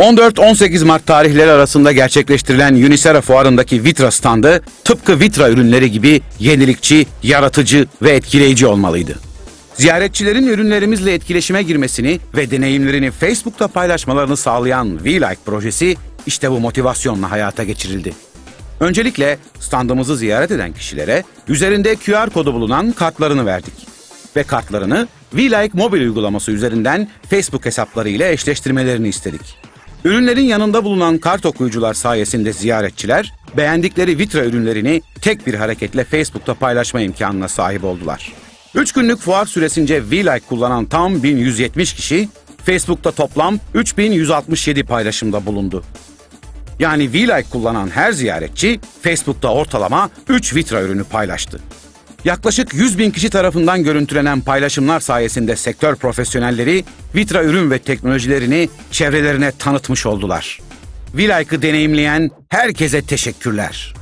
14-18 Mart tarihleri arasında gerçekleştirilen Unisera fuarındaki Vitra standı tıpkı Vitra ürünleri gibi yenilikçi, yaratıcı ve etkileyici olmalıydı. Ziyaretçilerin ürünlerimizle etkileşime girmesini ve deneyimlerini Facebook'ta paylaşmalarını sağlayan V-Like projesi işte bu motivasyonla hayata geçirildi. Öncelikle standımızı ziyaret eden kişilere üzerinde QR kodu bulunan kartlarını verdik. Ve kartlarını V-Like mobil uygulaması üzerinden Facebook hesapları ile eşleştirmelerini istedik. Ürünlerin yanında bulunan kart okuyucular sayesinde ziyaretçiler beğendikleri Vitra ürünlerini tek bir hareketle Facebook'ta paylaşma imkanına sahip oldular. 3 günlük fuar süresince V-Like kullanan tam 1170 kişi Facebook'ta toplam 3167 paylaşımda bulundu. Yani V-Like kullanan her ziyaretçi Facebook'ta ortalama 3 Vitra ürünü paylaştı. Yaklaşık 100 bin kişi tarafından görüntülenen paylaşımlar sayesinde sektör profesyonelleri Vitra ürün ve teknolojilerini çevrelerine tanıtmış oldular. V-Like'ı deneyimleyen herkese teşekkürler.